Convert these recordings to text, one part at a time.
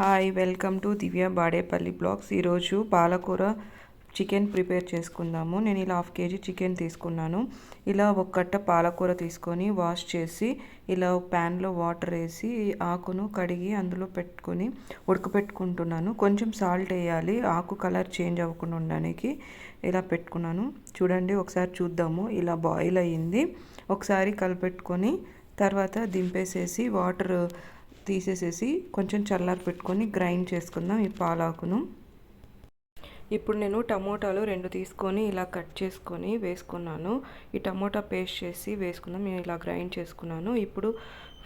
Hi welcome to Divya Badepalli blogs. ఈరోజు పాలకూర chicken prepare చేసుకుందాము. నేను ఇలా హాఫ్ కేజీ చికెన్ తీసుకున్నాను. ఇలా ఒక కట్ట పాలకూర తీసుకొని వాష్ చేసి ఇలా ప్యాన్లో వాటర్ వేసి ఆకును కడిగి అందులో పెట్టుకొని ఉడకపెట్టుకుంటున్నాను. కొంచెం సాల్ట్ వేయాలి. ఆకు కలర్ చేంజ్ అవ్వకుండా ఉండడానికి ఇలా పెట్టుకున్నాను. చూడండి ఒకసారి చూద్దాము. ఇలా బాయిల్ అయ్యింది. ఒకసారి కలిపెట్టుకొని తర్వాత దింపేసేసి వాటర్ తీసేసేసి కొంచెం చల్లారి పెట్టుకొని గ్రైండ్ చేసుకుందాం ఈ పాలాకును. ఇప్పుడు నేను టమోటాలు రెండు తీసుకొని ఇలా కట్ చేసుకొని వేసుకున్నాను. ఈ టమోటా పేస్ట్ చేసి వేసుకుందాం. నేను ఇలా గ్రైండ్ చేసుకున్నాను. ఇప్పుడు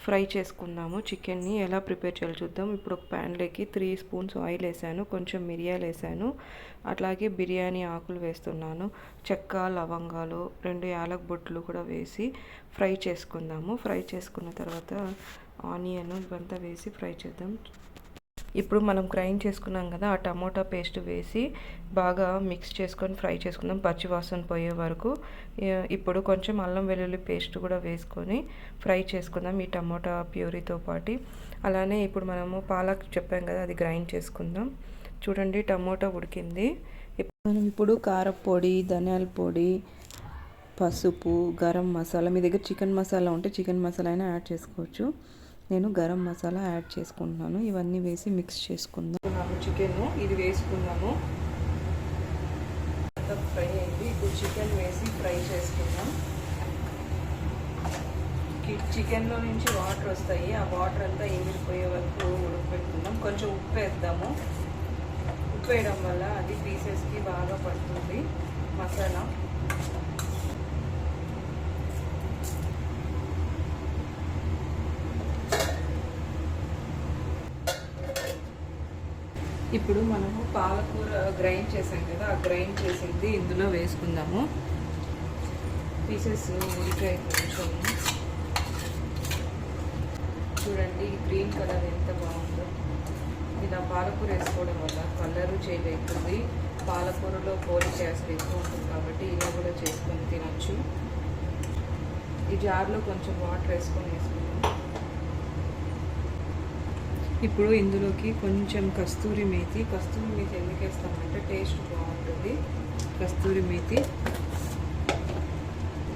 ఫ్రై చేసుకుందాము. చికెన్ని ఎలా ప్రిపేర్ చేయాలి చూద్దాం. ఇప్పుడు ఒక ప్యాన్లోకి త్రీ స్పూన్స్ ఆయిల్ వేసాను. కొంచెం మిరియాలు వేసాను. అట్లాగే బిర్యానీ ఆకులు వేస్తున్నాను. చెక్క లవంగాలు రెండు యాలక్ బొట్లు కూడా వేసి ఫ్రై చేసుకుందాము. ఫ్రై చేసుకున్న తర్వాత ఆనియన్ ఇవంతా వేసి ఫ్రై చేద్దాం. ఇప్పుడు మనం గ్రైండ్ చేసుకున్నాం కదా ఆ టమోటా పేస్ట్ వేసి బాగా మిక్స్ చేసుకొని ఫ్రై చేసుకుందాం పచ్చివాసన పోయే వరకు. ఇప్పుడు కొంచెం అల్లం వెల్లుల్లి పేస్ట్ కూడా వేసుకొని ఫ్రై చేసుకుందాం ఈ టమోటా ప్యూరీతో పాటు. అలానే ఇప్పుడు మనము పాలక్ చెప్పాం కదా అది గ్రైండ్ చేసుకుందాం. చూడండి టమోటా ఉడికింది. మనం ఇప్పుడు కారపొడి ధనియాల పొడి పసుపు గరం మసాలా మీ దగ్గర చికెన్ మసాలా ఉంటే చికెన్ మసాలా అయినా యాడ్ చేసుకోవచ్చు. నేను గరం మసాలా యాడ్ చేసుకుంటున్నాను. ఇవన్నీ వేసి మిక్స్ చేసుకుందాం. నాకు చికెన్ ఇది వేసుకున్నాము ఫ్రై అయింది. ఇప్పుడు చికెన్ వేసి ఫ్రై చేసుకుందాం. చికెన్లో నుంచి వాటర్ వస్తాయి. ఆ వాటర్ అంతా ఎగిరిపోయే వరకు ఉడకపెట్టుకుందాం. కొంచెం ఉప్పు వేద్దాము. ఉప్పు వేయడం వల్ల అది పీసెస్కి బాగా పడుతుంది. మసాలా. ఇప్పుడు మనము పాలకూర గ్రైండ్ చేసాం కదా ఆ గ్రైండ్ చేసింది ఇందులో వేసుకుందాము. పీసెస్ ఉడికాయి కొంచెం. చూడండి గ్రీన్ కలర్ ఎంత బాగుందో. ఇలా పాలకూర వేసుకోవడం వల్ల కలరు చేయలేకుంది పాలకూరలో పోలిక్ యాసిడ్ ఎక్కువ ఉంటుంది కాబట్టి ఇలా కూడా చేసుకొని తినచ్చు. ఈ జార్లో కొంచెం వాటర్ వేసుకొని వేసుకుంటాం ఇప్పుడు ఇందులోకి కొంచెం కస్తూరి మేతి. కస్తూరి మేతి ఎందుకు వేస్తామంటే టేస్ట్ బాగుంటుంది. కస్తూరి మేతి.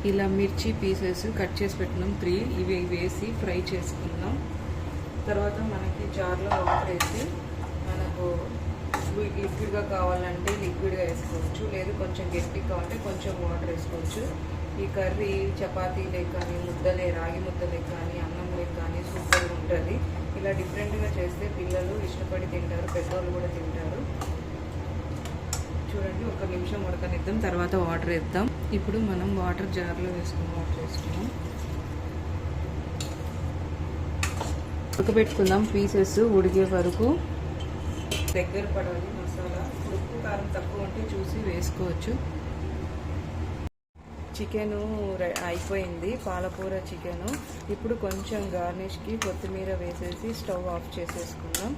ఇలా మిర్చి పీసెస్ కట్ చేసి పెట్టినాం త్రీ ఇవి వేసి ఫ్రై చేసుకుందాం. తర్వాత మనకి జార్లో వాటర్ వేసి మనకు లిక్విడ్గా కావాలంటే లిక్విడ్గా వేసుకోవచ్చు. లేదు కొంచెం గట్టిగా కావాలంటే కొంచెం వాటర్ వేసుకోవచ్చు. ఈ కర్రీ చపాతీలే కానీ ముద్దలే రాగి ముద్దలే కానీ అన్నంలే కానీ సూపర్గా ఉంటుంది. ఇలా డిఫరెంట్గా చేస్తే పిల్లలు ఇష్టపడి తింటారు పెద్దవాళ్ళు కూడా తింటారు. చూడండి ఒక నిమిషం ఉడకనిద్దాం తర్వాత వాటర్ వేద్దాం. ఇప్పుడు మనం వాటర్ జార్లో వేసుకుని వాటర్ వేసుకున్నాం ఉడకబెట్టుకుందాం పీసెస్ ఉడికే వరకు. దగ్గర పడాలి మసాలా. ఉప్పు కారం తక్కువ ఉంటే చూసి వేసుకోవచ్చు. చికెను అయిపోయింది పాలకూర చికెను. ఇప్పుడు కొంచెం గార్నిష్కి కొత్తిమీర వేసేసి స్టవ్ ఆఫ్ చేసేసుకుందాం.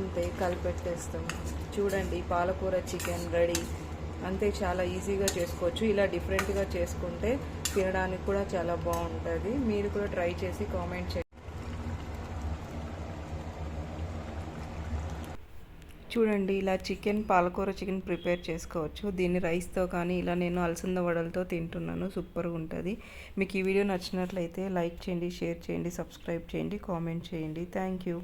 అంతే కలిపెట్టేస్తాం. చూడండి పాలకూర చికెన్ రెడీ. అంతే చాలా ఈజీగా చేసుకోవచ్చు. ఇలా డిఫరెంట్గా చేసుకుంటే తినడానికి కూడా చాలా బాగుంటుంది. మీరు కూడా ట్రై చేసి కామెంట్ చేయండి. చూడండి ఇలా చికెన్ పాలకూర చికెన్ ప్రిపేర్ చేసుకోవచ్చు. దీన్ని రైస్తో కానీ ఇలా నేను అలసంద వడలతో తింటున్నాను. సూపర్గా ఉంటుంది. మీకు ఈ వీడియో నచ్చినట్లయితే లైక్ చేయండి షేర్ చేయండి సబ్స్క్రైబ్ చేయండి కామెంట్ చేయండి. Thank you.